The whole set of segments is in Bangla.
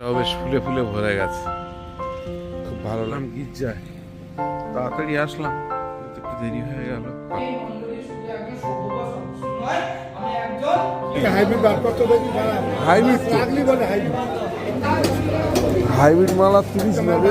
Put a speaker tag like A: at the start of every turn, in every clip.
A: তাও বেশ ফুলে ফুলে ভরে গেছে। খুব ভালো নাম গির্জায় তাড়াতাড়ি আসলাম। একটু দেরি হয়ে গেল।
B: হাইব্রিড
A: মালা তিরিশ নেবে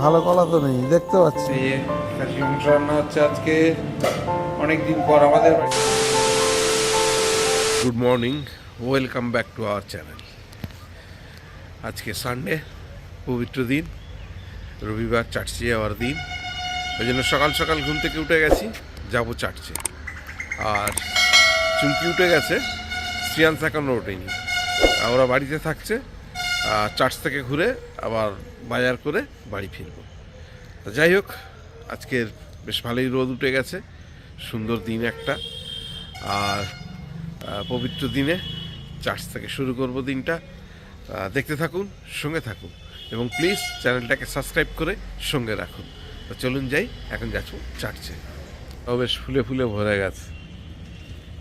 A: ভালো কলা তো নেই দেখতে পাচ্ছি। রান্না হচ্ছে আজকে। অনেকদিন পর আমাদের good morning welcome back to our channel আজকে সানডে পবিত্র দিন, রবিবার চার্চে যাওয়ার দিন। ওই জন্য সকাল সকাল ঘুম থেকে উঠে গেছি, যাব চার্চে আর চুমকি উঠে গেছে, শ্রিয়াংশ এখনও ওঠেনি। ওরা বাড়িতে থাকছে চার্চ থেকে ঘুরে আবার বাজার করে বাড়ি ফিরবো। যাই হোক, আজকের বেশ ভালোই রোদ উঠে গেছে, সুন্দর দিন একটা। আর পবিত্র দিনে চার্চ থেকে শুরু করব দিনটা। দেখতে থাকুন, সঙ্গে থাকুন এবং প্লিজ চ্যানেলটাকে সাবস্ক্রাইব করে সঙ্গে রাখুন। তো চলুন যাই, এখন যাচ্ছ চার্চে। ও বেশ ফুলে ফুলে ভরে গেছে।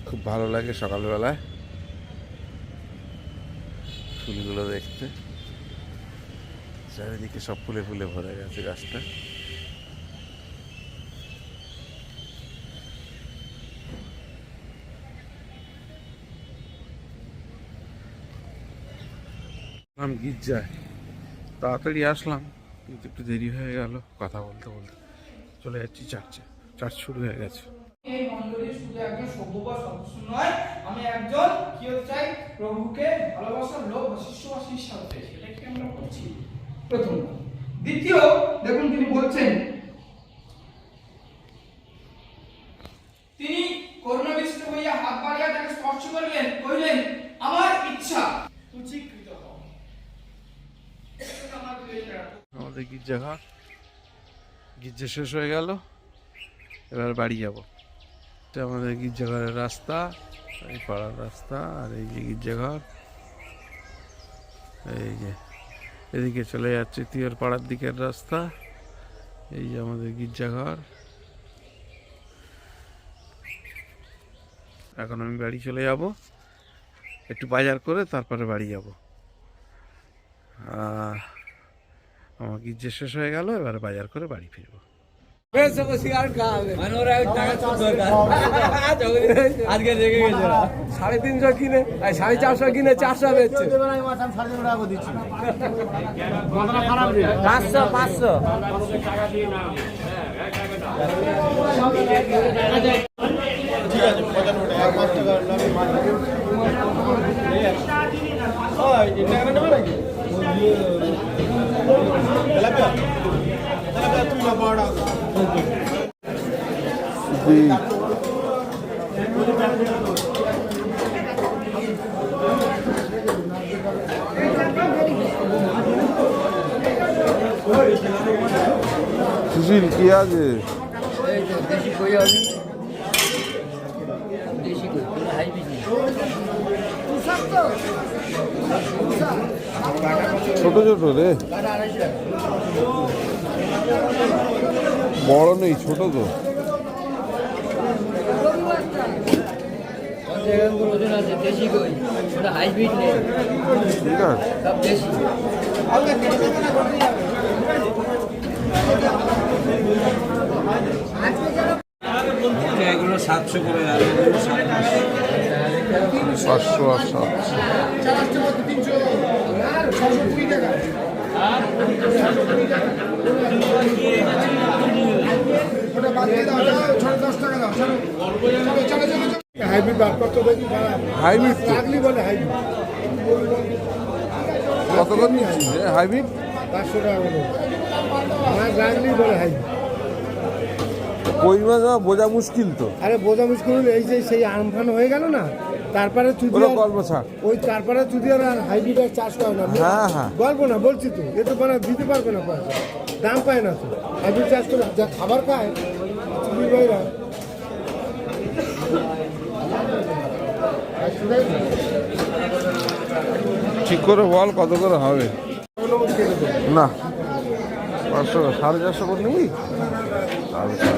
A: খুব ভালো লাগে সকালবেলায়। ফুলগুলো দেখতে। চারিদিকে সব ফুলে ফুলে ভরে গেছে গাছটা। নাম গির্জায়। তাড়াতাড়ি আসলাম, কিন্তু একটু দেরি হয়ে গেল। কথা বলতে বলতে চলে যাচ্ছি চার্চে চার্চ শুরু হয়ে গেছে।
C: প্রথম দ্বিতীয়, দেখুন তিনি বলছেন
A: গির্জাঘর গির্জা শেষ হয়ে গেল। এবার বাড়ি যাব। এটা আমাদের গির্জাঘরের রাস্তা, এই পাড়ার রাস্তা, আর এই যে গির্জাঘর এই যে, এদিকে চলে যাচ্ছে তিয়র পাড়ার দিকের রাস্তা। এই যে আমাদের গির্জাঘর এখন আমি বাড়ি চলে যাব। একটু বাজার করে তারপরে বাড়ি যাব। আমার গির্জে শেষ হয়ে গেল, এবার বাজার করে বাড়ি ফিরবো।
B: সাড়ে তিনশো কিনে সাড়ে চারশো কিনে চারশো বেচছে
D: পাঁচশো
A: আছে ছোট ছোট রে। বড় নেই ছোট তো।
D: পঞ্চাশ গ্রাম করে ওজন আছে দেশি কই ওটা হাইব্রিড নেই
A: ঠিক আছে
D: সব দেশি
E: এগুলো সাতশো করে
A: পাঁচশো আর সাতশো
B: হাইব্রিড বার করতে দেখি।
A: হাইব্রিড।
B: লাগলি বলে হাইব্রিড
A: কত করে নিচ্ছিস হাইব্রিড
B: পাঁচশো টাকা
A: কই মাছ বোঝা মুশকিল তো।
B: আরে বোঝা মুশকিল এই যে সেই আমফান হয়ে গেল না তারপরে চুদি
A: ওরা গল্প ছাড়।
B: ওই তারপরে চুদি আর হাইব্রিডের চাষ করে না।
A: হ্যাঁ, হ্যাঁ।
B: গল্প না বলছি তো এ তো মানে দিতে পারবে না পয়সা। দাম পায় না তো। হাইব্রিড চাষ করে যা খাবার খায় চুদি ভাইরা
A: ঠিক করে বল কত করে হবে? না। পাঁচশো সাড়ে চারশো করে নিবি? চারশো।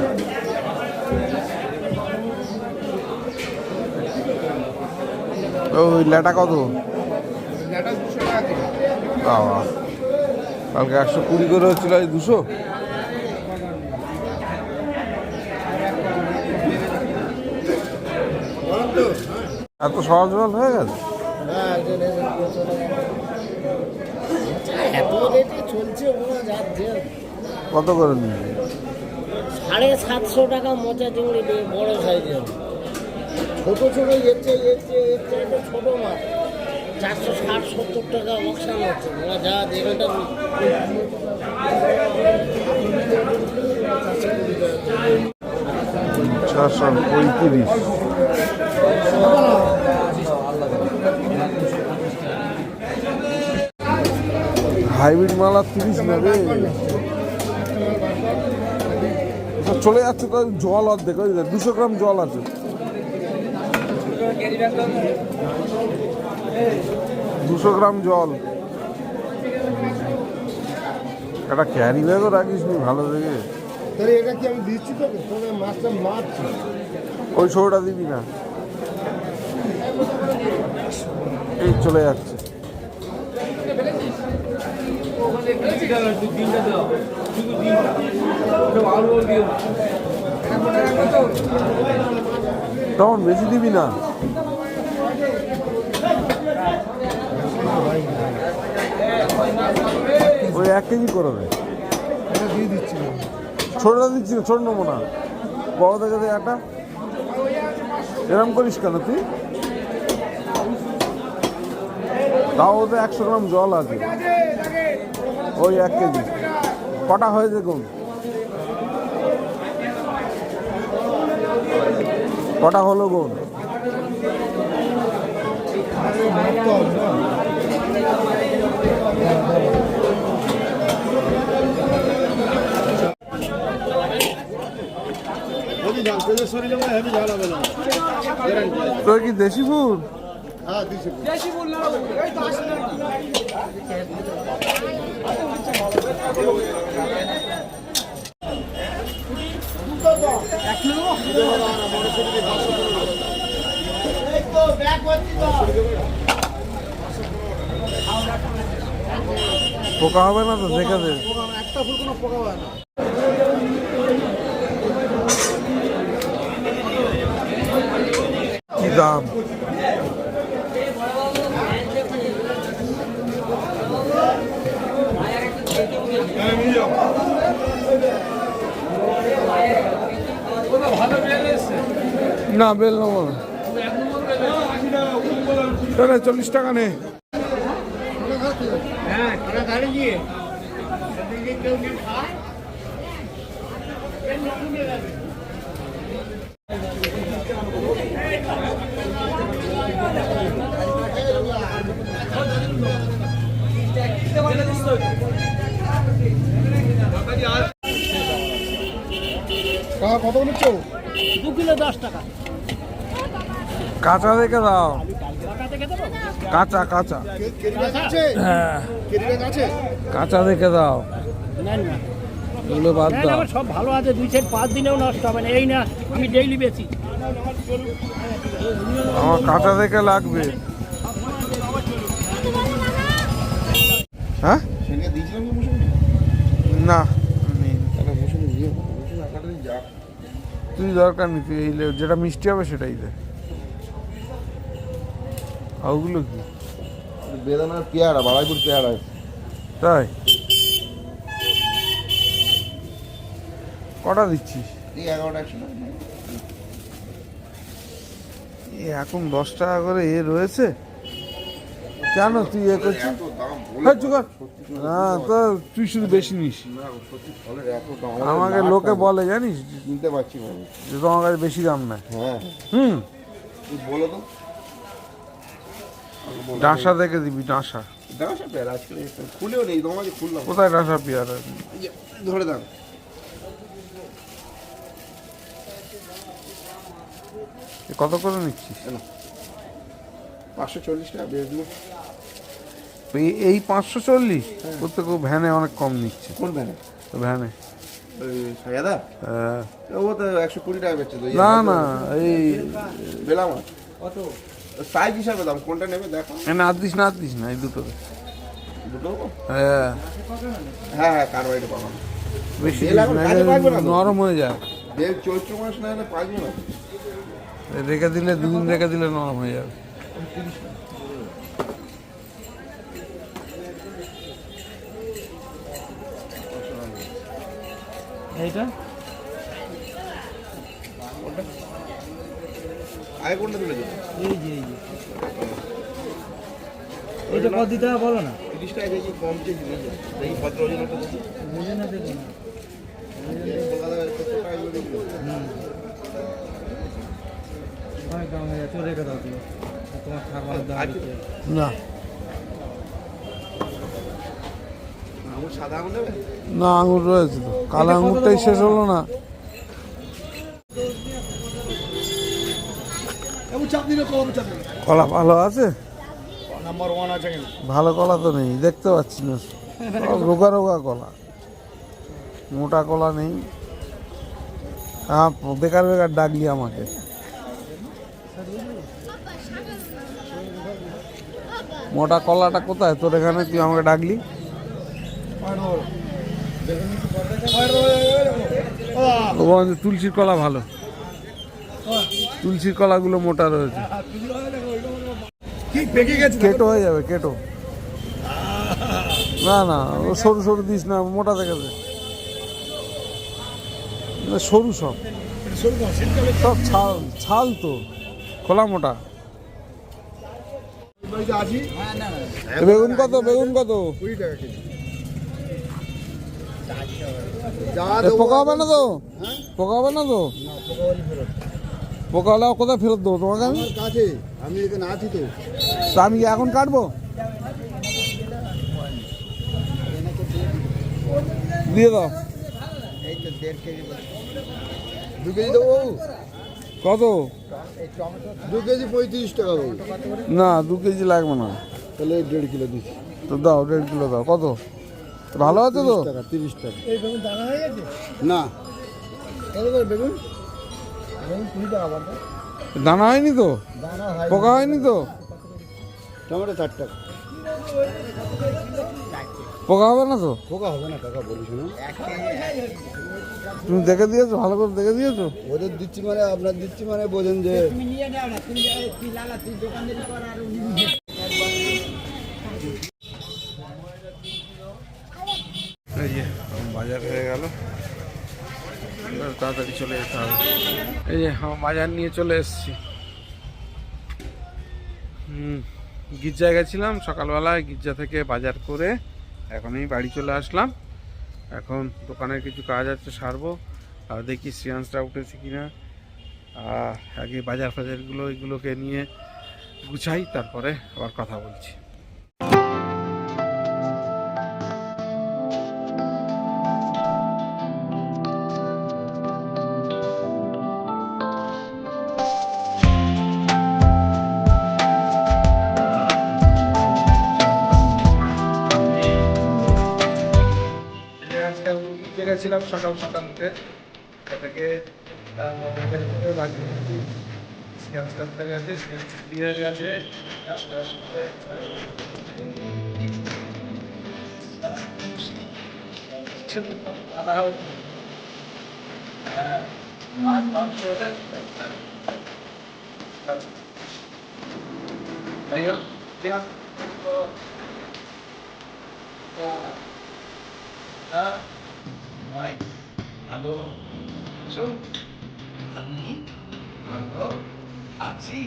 A: ওই লেটা কত? বাবা কালকে একশো কুড়ি করে হচ্ছিল আজ দুশো? এত সহজ হয়ে গেছে? কত করে নিয়ে
E: সাড়ে সাতশো টাকা মোচা চিংড়ি বড় সাইজের। ছোট ছোট এসছে এসছে এর চাইতে ছোট মাছ। চারশো ষাট সত্তর টাকা লোকসান হচ্ছে ওরা যা যেখানটা
A: ছশো পঁয়ত্রিশ। হাইব্রিড মালা তিরিশ নেবে চলে যাচ্ছে তো জল অর্ধেক দুশো গ্রাম জল আছে। দুশো গ্রাম জল। একটা ক্যারি ব্যাগও রাখিস নি ভালো দেখে। ওই ছোটটা দিবি না। এই চলে যাচ্ছে। তখন বেশি দিবি না। ওই এক কেজি করে দে
B: দিয়ে দিচ্ছি না।
A: দিচ্ছি ছোট নেব না। বড় থেকে দে একটা। এরম করিস কেন তুই? তাও ওতে একশো গ্রাম জল আছে। ওই এক কেজি। কটা হয়ে দেখুন কটা হলো গুণ
B: হেভি ঝাল তেলের শরীরে মানে হেভি ঝাল হবে না
A: দেশি ফুড
B: হ্যাঁ দিচ্ছি
A: পোকা হবে না তো? দেখে দে
B: একটা ফুল কোনো পোকা হয় না
A: কি দাম? না বেল নম্বর না চল্লিশ টাকা নে।
B: কাকা কত নিচ্ছ
E: দু কিলো দশ টাকা।
A: কাঁচা দেখে দাও। কাঁচা কাঁচা। হ্যাঁ। কাঁচা দেখে দাও। এগুলো বাদ দাও।
E: সব ভালো আছে। দুই চার পাঁচ দিনেও নষ্ট হবে না। এই না আমি ডেইলি বেচি।
A: আমার কাঁচা দেখে লাগবে। হ্যাঁ? না। তুই দরকার নেই তুই এই যেটা মিষ্টি হবে সেটাই দে। ওগুলো কি?
B: বেদানার পেয়ারা বাড়াইপুর পেয়ারা
A: তাই? কটা দিচ্ছিস? এখন দশ টাকা করে এ রয়েছে? কেন তুই এ করছিস? হ্যাঁ তো তুই শুধু বেশি নিস।
B: না
A: আমাকে লোকে বলে জানিস?
B: কিনতে পারছি
A: যে তোমার কাছে বেশি দাম নেয়।
B: হ্যাঁ।
A: হুম।
B: তুই বলো তো
A: ডাঁসা দেখে দিবি ডাঁসা।
B: ডাঁসা পেয়ারা আজকে খুলেও নেই তোমার খুললাম।
A: কোথায় ডাঁসা পেয়ারা?
B: ধরে দাও।
A: এ কত করে নিচ্ছিস?
B: পাঁচশো চল্লিশ টাকা বেশ দেবো
A: এই- এই পাঁচশো চল্লিশ প্রত্যেক ভ্যানে অনেক কম নিচ্ছে।
B: কোন
A: ভ্যানে?
B: সায়াদা
A: হ্যাঁ।
B: ও তো একশো কুড়ি টাকা বেচছে তো
A: না না এই
B: বেলাম কত? সাইজ হিসাবে দাম কোনটা নেবে দেখো।
A: না না এই দুটো
F: দুটো?
A: হ্যাঁ।
F: হ্যাঁ হ্যাঁ পাবো।
A: বেশি? নরম হয়ে যায়।
F: দেড় চৈত্র মাস না এলে পাঁচবে না।
A: রেখে দিলে দুদিন রেখে দিলে নরম হয়ে যাবে।
D: এইটা?
F: আগে কোনটা তুলে দেবো?
D: এই যে এই যে। এইটা কত দিতে হবে বলো না?
F: তিরিশ টাকা কম চেয়ে দেখি দেখি।
D: বুঝে না দেবো না। অনেক দাম হয়ে যাচ্ছে। রেখে দাও তুমি। তোমার খাবার দাম? দিতে
A: না। না আঙুর রয়েছে তো। কালো আঙুরটাই শেষ হলো না। কলা ভালো আছে? ভালো কলা তো নেই দেখতে পাচ্ছি না। রোগা রোগা কলা। মোটা কলা নেই। হ্যাঁ বেকার বেকার ডাকলি আমাকে। মোটা কলাটা কোথায়? তোর এখানে তুই আমাকে ডাকলি? তুলসীর কলা ভালো। তুলসীর কলাগুলো মোটা রয়েছে।
B: পেকে গেছে?
A: কেটো হয়ে যাবে কেটো। না না সরু সরু দিস না মোটা দেখে না, সরু সব। সব ছাল ছাল তো খোলা মোটা। বেগুন কত বেগুন কত?
B: কুড়ি টাকা কেজি।
A: পোকা হবে না তো? পোকা হবে না তো?
B: পোকা হলে
A: কোথায় ফেরত দেবো? তোমাকে আমি
B: কাছে। আমি এখানে আছি তো।
A: তা আমি এখন কাটবো? দিয়ে দাও।
B: দু কেজি দেবো
A: কত?
B: দু কেজি পঁয়ত্রিশ টাকা
A: না দু কেজি লাগবে না।
B: তাহলে দেড় কিলো দিচ্ছি।
A: তো দাও দেড় কিলো দাও। কত? ভালো আছে তো?
B: টাকা তিরিশ টাকা। এই বেগুন দানা হয়ে গেছে না। কত করে বেগুন বেগুন কুড়ি টাকা বাবা
A: দানা হয়নি তো? পোকা হয়নি তো?
B: টমেটো ষাট টাকা।
A: পোকা হবে না তো?
B: পোকা হবে না টাকা বলিস না।
A: তুমি দেখে দিয়েছ ভালো করে দেখে দিয়েছ?
B: ওদের দিচ্ছি মানে আপনার দিচ্ছি মানে বোঝেন যে
A: এই বাজার হয়ে গেল। তাড়াতাড়ি চলে যেতে হবে। এই যে বাজার নিয়ে চলে এসেছি। হুম, গির্জায় গেছিলাম সকালবেলায়, গির্জা থেকে বাজার করে এখন আমি বাড়ি চলে আসলাম। এখন দোকানের কিছু কাজ আছে, সারবো। আর দেখি সিয়ান্সটা উঠেছে কিনা। আগে বাজার ফাজারগুলো, এগুলোকে নিয়ে গুছাই, তারপরে আবার কথা বলছি। আমি গেছিলাম সকাল সকাল উঠে। এটাকে লাগিয়ে সিয়ান্সটা গেছে Mike. Halo. So, আছি।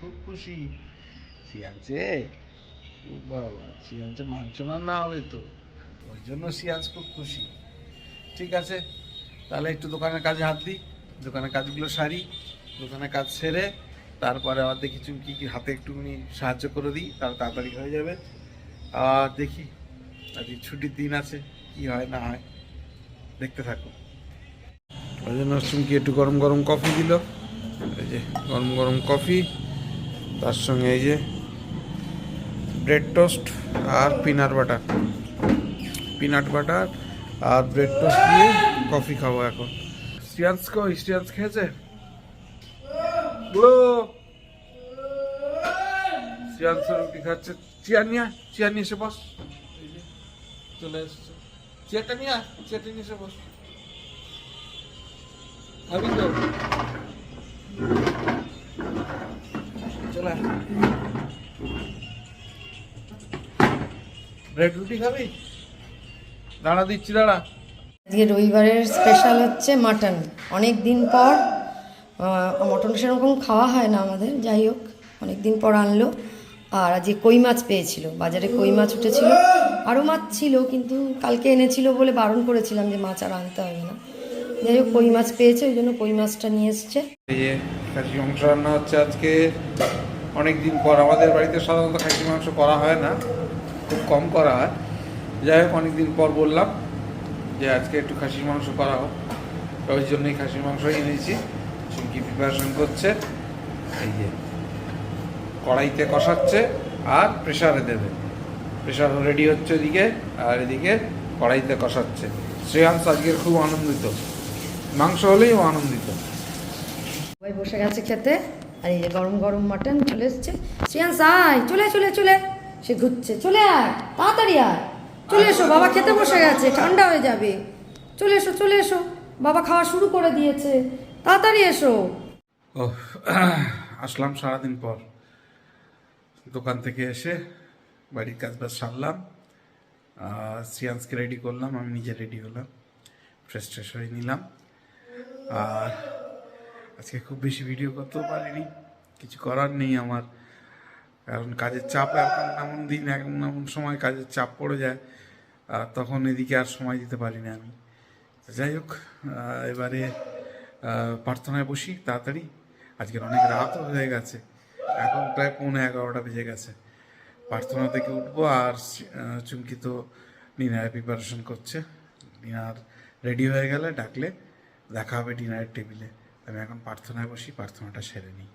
A: খুব খুশি। বাবা রান্না হবে তো। ওই জন্য খুব খুশি। ঠিক আছে তাহলে একটু দোকানের কাজে হাত দিই। দোকানের কাজগুলো সারি দোকানের কাজ সেরে তারপরে আবার দেখি চুমকি কি হাতে একটুখানি সাহায্য করে দিই তাহলে তাড়াতাড়ি হয়ে যাবে। দেখি। আজকে ছুটির দিন আছে, কি হয়, না হয়। দেখতে থাকো। জন্য চুমকি একটু গরম গরম কফি দিল? এই যে, গরম গরম কফি, তার সঙ্গে এই যে ব্রেড টোস্ট আর পিনাট বাটার। পিনাট বাটার আর ব্রেড টোস্ট দিয়ে কফি খাব এখন। স্টিয়ান্স কই স্টিয়ান্স খেয়েছে? বুড়ো রুটি খাচ্ছে? চেয়ার নিয়ে আয়, চেয়ার নিয়ে এসে বস। চলে এসছে। চেয়ারটা নিয়ে আয়, চেয়ারটা নিয়ে এসে বস। খাবি তো চলে ব্রেড রুটি খাবি? দাঁড়া দিচ্ছি দাঁড়া।
G: আজকে রবিবারের স্পেশাল হচ্ছে মাটন অনেক দিন পর মটন সেরকম খাওয়া হয় না আমাদের যাই হোক অনেক দিন পর আনলো। আর আজকে কই মাছ পেয়েছিল? বাজারে কই মাছ উঠেছিল? আরও মাছ ছিল, কিন্তু কালকে এনেছিল বলে বারণ করেছিলাম যে মাছ আর আনতে হবে না। যাই হোক, কই মাছ পেয়েছে, ওই জন্য কই মাছটা নিয়ে এসছে।
A: খাসি মাংস রান্না হচ্ছে আজকে। অনেক দিন পর আমাদের বাড়িতে সাধারণত খাসি মাংস করা হয় না, খুব কম করা হয়। যাই হোক অনেক দিন পর বললাম যে আজকে একটু খাসির মাংস করা হোক। ওই জন্যই খাসির মাংস এনেছি। চুমকি প্রিপারেশন করছে? এই যে। কড়াইতে কষাচ্ছে আর প্রেশারে দেবে। প্রেশার রেডি হচ্ছে এদিকে আর এদিকে কড়াইতে কষাচ্ছে। শ্রেয়াংশ আজকের খুব আনন্দিত। মাংস হলেই ও আনন্দিত।
G: সবাই বসে গেছে খেতে আর এই যে গরম গরম মাটন চলে এসছে। শ্রেয়ান আয় চলে চলে চলে। সে ঘুরছে চলে আয় তাড়াতাড়ি আয়। চলে এসো বাবা খেতে বসে গেছে ঠান্ডা হয়ে যাবে। চলে এসো চলে এসো। বাবা খাওয়া শুরু করে দিয়েছে। তাড়াতাড়ি এসো।
A: ও আসলাম সারাদিন পর। দোকান থেকে এসে বাড়ির কাজ বাজ সারলাম সিয়ান্সকে রেডি করলাম, আমি নিজে রেডি হলাম ফ্রেশ ট্রেশ হয়ে নিলাম। আর আজকে খুব বেশি ভিডিও করতেও পারিনি, কিছু করার নেই আমার। কারণ কাজের চাপ এখন এমন দিন এমন এমন সময় কাজের চাপ পড়ে যায়, আর তখন এদিকে আর সময় দিতে পারি না আমি যাই হোক এবারে প্রার্থনায় বসি, তাড়াতাড়ি। আজকের অনেক রাতও হয়ে গেছে। এখন প্রায় পৌনে এগারোটা বেজে গেছে। প্রার্থনা থেকে উঠবো আর চুমকি তো ডিনারের প্রিপারেশন করছে। ডিনার রেডি হয়ে গেলে ডাকলে দেখা হবে ডিনারের টেবিলে আমি এখন প্রার্থনায় বসি, প্রার্থনাটা সেরে নিই।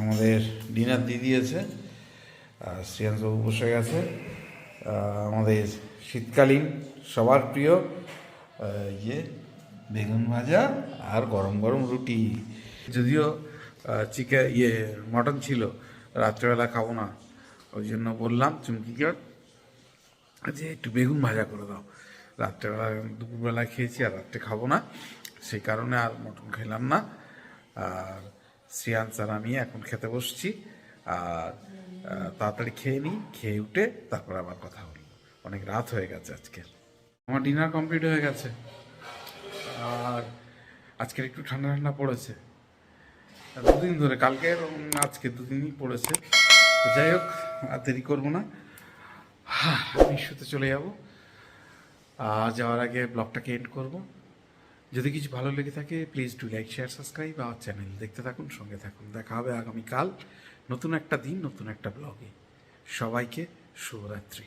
A: আমাদের ডিনার দিয়ে দিয়েছে আর বসে গেছে। আমাদের শীতকালীন সবার প্রিয় ইয়ে বেগুন ভাজা আর গরম গরম রুটি। যদিও চিকেন ইয়ে মটন ছিল, রাত্রেবেলা খাব না। ওই জন্য বললাম চুমকিকে যে একটু বেগুন ভাজা করে দাও। রাত্রেবেলা দুপুরবেলা খেয়েছি, আর রাত্রে খাব না। সেই কারণে আর মটন খেলাম না। আর শ্রিয়াংশ আর আমি এখন খেতে বসছি। আর তাড়াতাড়ি খেয়ে নিই, খেয়ে উঠে তারপর আবার কথা বলব। অনেক রাত হয়ে গেছে আজকে। আমার ডিনার কমপ্লিট হয়ে গেছে। আর আজকের একটু ঠান্ডা ঠান্ডা পড়েছে। দুদিন ধরে কালকে আজকে দুদিনই পড়েছে। তো যাই হোক, আর দেরি করব না। আমি শুতে চলে যাব। আর যাওয়ার আগে ব্লগটাকে এন্ড করব। যদি কিছু ভালো লেগে থাকে please do like share subscribe আমার চ্যানেল দেখতে থাকুন, সঙ্গে থাকুন। দেখা হবে আগামীকাল নতুন একটা দিন, নতুন একটা ব্লগে সবাইকে শুভরাত্রি।